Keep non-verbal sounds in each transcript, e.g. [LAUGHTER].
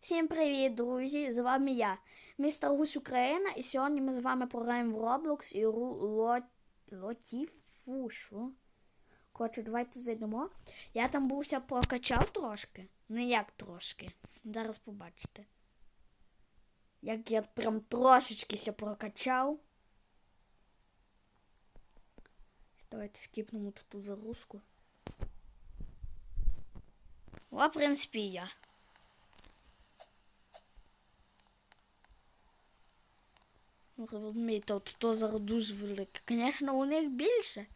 Всім привіт, друзі! З вами я, містер Гусь Україна, і сьогодні ми з вами пограємо в Roblox і ло... Лотіфу. Що? Коротше, давайте зайдемо. Я там бувся прокачав трошки. Не як трошки. Зараз побачите. Як я прям трошечки ся прокачав. Давайте скіпнемо тут ту загрузку. О, в принципі, я. Розумієте, от то зараз велике. Звісно, у них більше.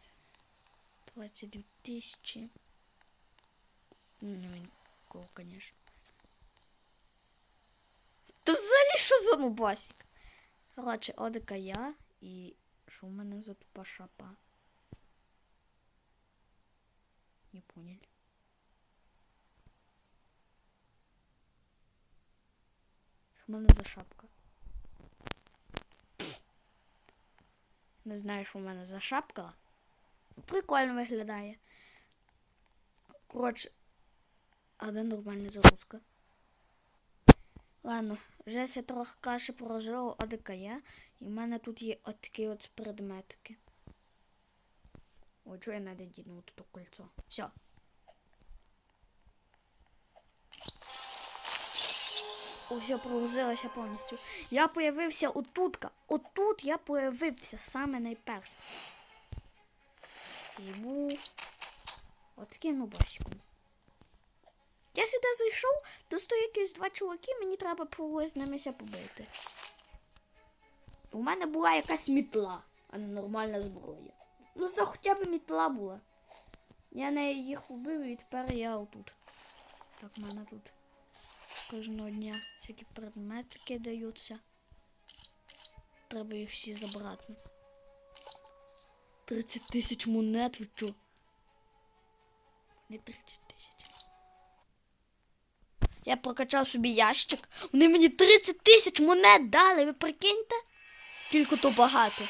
22 тисячі. Ну, він кого, звісно. Та взагалі що за нубасик? Коротше, одика я і що в мене за тупа шапа? Не поняли. Що в мене за шапка? Не знаю, що в мене за шапка. Прикольно виглядає. Коротше, а де нормальна загрузка? Ладно, вже я трохи каші прожила ОДКЄ, і в мене тут є отакі от предметики. Ой, чого я надо діну тут кольцо. Все. Все прогрузилося повністю. Я появився отутка. Отут я появився саме найперше. Був отаким нубасиком. Я сюди зайшов, то стоїть якісь два чуваки, мені треба з ними ся побити. У мене була якась мітла, а не нормальна зброя. Ну, це хоча б мітла була. Я нею їх побив і тепер я отут. Так, в мене тут кожного дня всякі предметики даються. Треба їх всі забрати. 30 тисяч монет, ви чо? Не 30 тисяч. Я прокачав собі ящик. Вони мені 30 тисяч монет дали, ви прикиньте? Кілько то багато.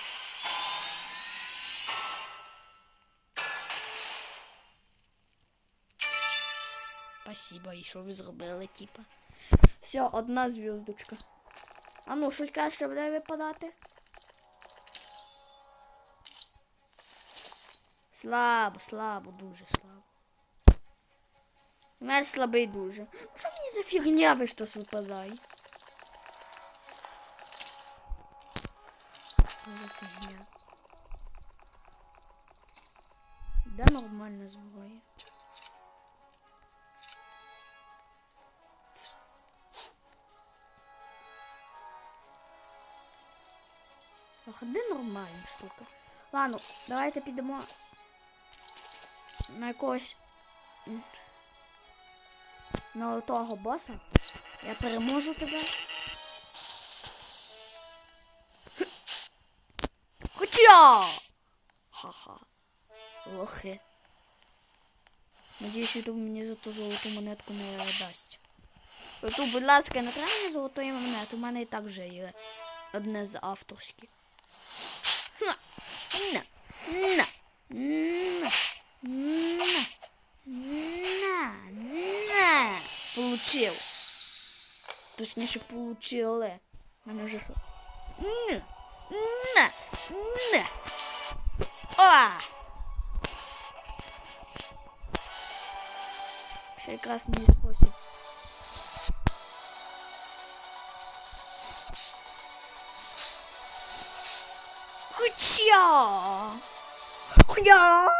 Спасибо, і що ви зробили, типа. Все, одна зв'язочка. А ну, щось краще буде випадати. Слабо, слабо, дуже слабо. Мене слабий дуже. Що мені за фігня ви щось випадає? За? Да нормально зброя. Ох, де нормальна штука. Ладно, давайте підемо на якогось на того боса. Я переможу тебе. Хоча! Ха-ха. Лохи. Надіюсь, YouTube мені за ту золоту монетку не дасть. Ютуб, будь ласка, не треба мені золотої монети, у мене і так вже є одне з авторських. На! На! На! На! На! Получил. Точніше, получили. Мене вже фу. На! На! На! О! Не спосіб. Хоча! Хоча!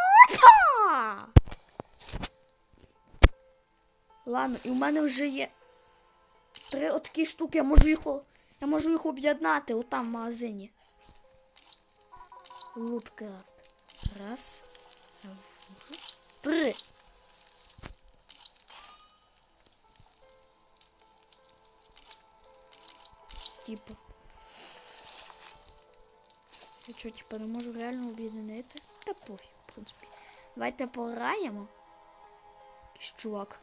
Ладно, і в мене вже є три отакі штуки, я можу їх, я можу їх об'єднати отам в магазині. Луткрафт. Раз. Три. Типа. Я що, типа, не можу реально об'єднати? Та пофіг, в принципі. Давайте пограємо. Якийсь чувак.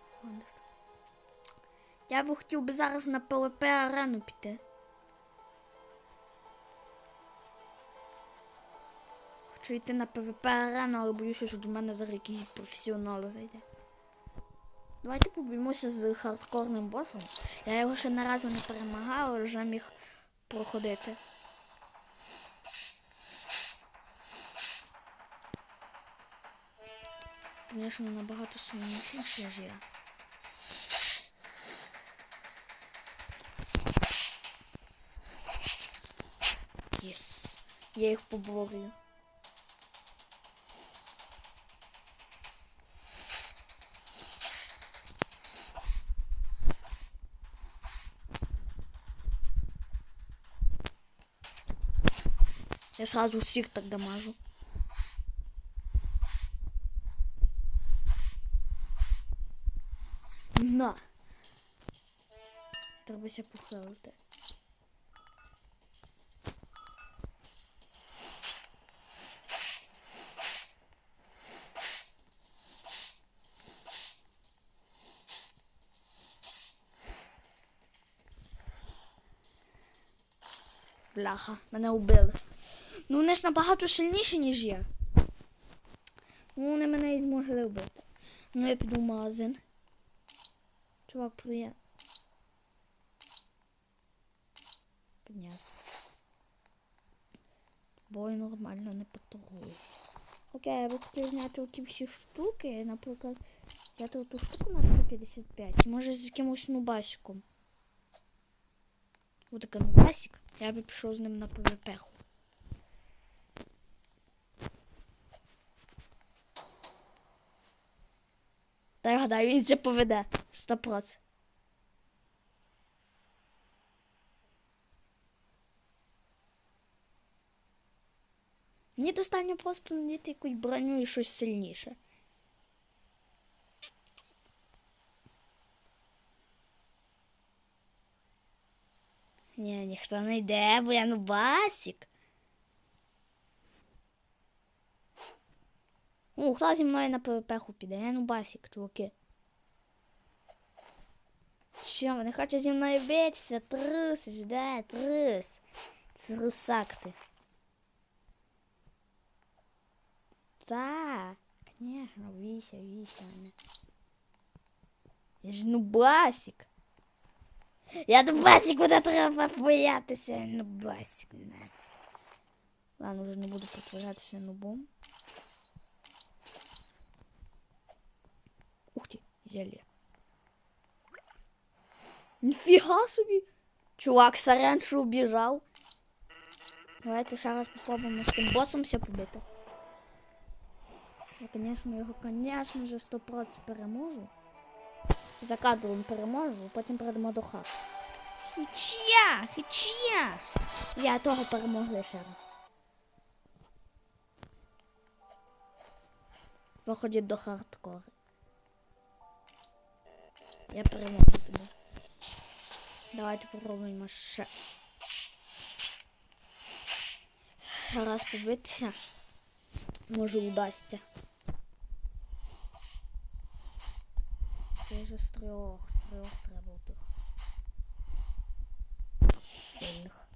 Я б хотів би зараз на ПВП арену піти. Хочу йти на ПВП арену, але боюся, що до мене зараз якийсь професіонал зайде. Давайте поб'ємося з хардкорним босом. Я його ще не разу не перемагав, але вже міг проходити. Звісно, набагато сильніший, ніж [LAUGHS] я. Єс. Я їх поборю. Я сразу всіх так дамажу. На. Треба ся похилити. Бляха, мене убили. Ну вони ж набагато сильніші, ніж я. Ну вони мене і змогли вбити. Ну я піду в магазин. Чувак, привіт. Понятно. Бой нормально не поторгує. Окей, я хотів зняти ті всі штуки, наприклад, взяти ту штуку на 155. Може з якимось нубасиком. Ось такий нубасик. Я би пішов з ним на ПВП. Та я гадаю, він це поведе. 100%. Мені достатньо просто надіти якусь броню і щось сильніше. Ні, ніхто не йде, бо я нубасик. О, хто зі мною на ПВП піде? Я нубасик, чуваки. Що, вони хочуть зі мною битися? Трусиш, да, трус. Трусак ти. Так, конечно, вися, вися. мене. Я ж нубасик. Я нубасик, куди треба боятися, я нубасик. Не. Ладно, вже не буду притворятися нубом. Ух ти, зелье. Нифига собі. Чувак сорян, що убіжав. Давайте ще раз попробуємо з тим босом все побити. Я, конечно, його, конечно же, 100% переможу. За кадром переможу, потім перейдемо до хат. Хічя! Хічя! Я того перемогли ще раз. Виходить до хардкори. Я переможу тебе. Давайте попробуємо ще. Раз побитися. Може удасться. Це вже з трьох, з трьох треба тих. Сильних.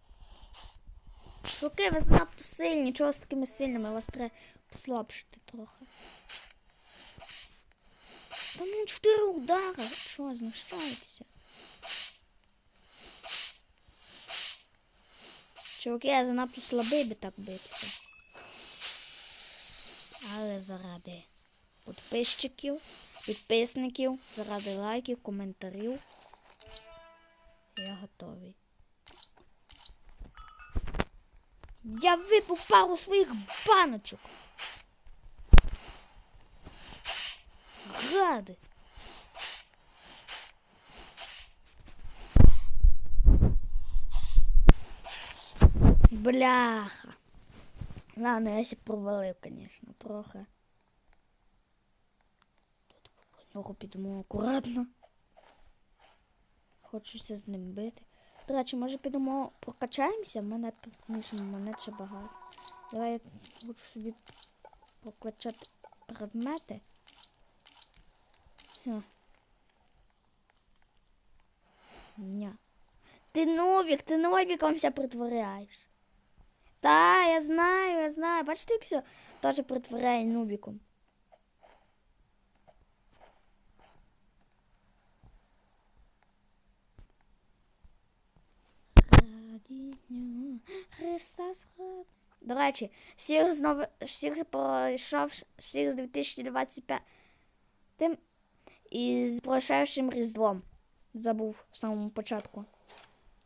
Шуки, ви занадто сильні, чого з такими сильними? Вас треба послабшити трохи. Та ну чотири удари. Що, знущаєтеся? Чуваки, я занадто слабий би так битися. Але заради підписчиків, підписників, заради лайків, коментарів. Я готовий. Я випив пару своїх баночок. Гади. Бляха. Ладно, я себе провалив, конечно, трохи. Тут по нього підемо акуратно. Хочеться з ним бити. До речі, може підемо прокачаємося? Мене ніж монет ще багато. Давай я хочу собі прокачати предмети. Все. Ня. Ти новік, ти новіком ся притворяєш. Та, я знаю, я знаю. Бачите, як все теж притворяє нубіком. 300 сход. До речі, всіх знову всіх пройшов всіх з 2025 тим і з пройшовшим Різдвом. Забув в самому початку.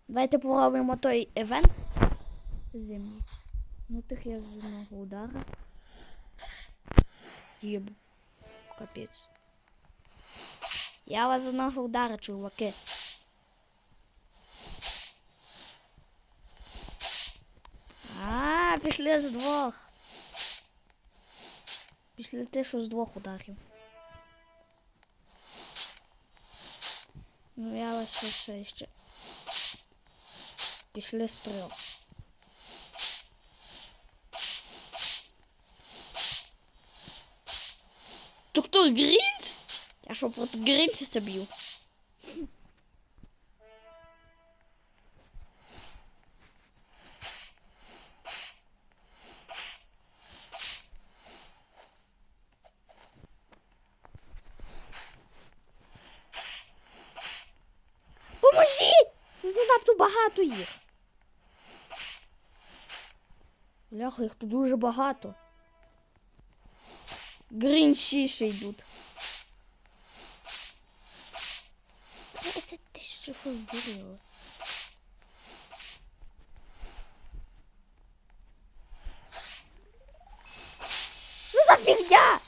Давайте поробимо той івент зимній. Ну тих я з одного удара. Єб. Капець. Я вас з одного удара, чуваки. А, пішли з двох. Пішли те, що з двох ударів. Ну, я вас ще, ще. Пішли з трьох. То хто Грінч? Я що проти Грінча це б'ю? Багато їх. Бляха, їх тут дуже багато. Грінчі ще йдуть. 30 тисяч здуріло. Що за фігня?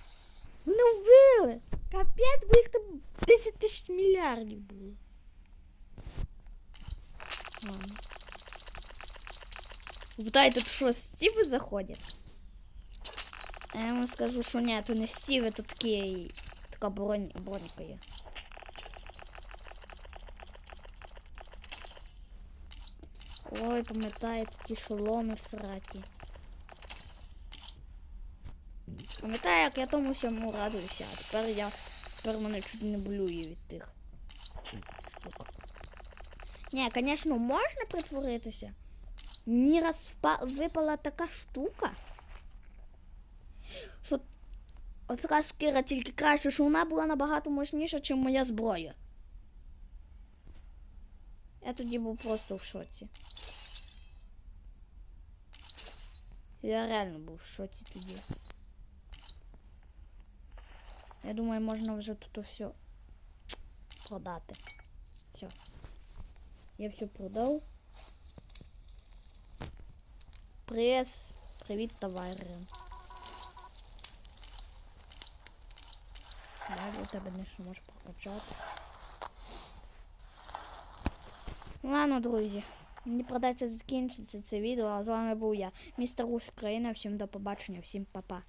Мене вбили. Капець, бо їх там 10 тисяч мільярдів було. Питаєте, тут що, стіви заходять? А я вам скажу, що ні, то не стіви, то такі, така бронь, бронька є. Ой, пам'ятаєте ті шоломи в сраті. Пам'ятаю, як я тому всьому радуюся, а тепер я тепер мене чуть не болює від тих штук. Ні, звісно, можна притворитися. Мені раз випала така штука. Що така сукира тільки краще, що вона була набагато мощніша, ніж моя зброя. Я тоді був просто в шоці. Я реально був в шоці тоді. Я думаю, можна вже тут все продати. Все. Я все продав. Прес. Привіт, товари. Далі у тебе не можеш прокачати. Ладно, друзі. Мені продається закінчиться це відео, а з вами був я, містер Русь Україна. Всім до побачення, всім па-па.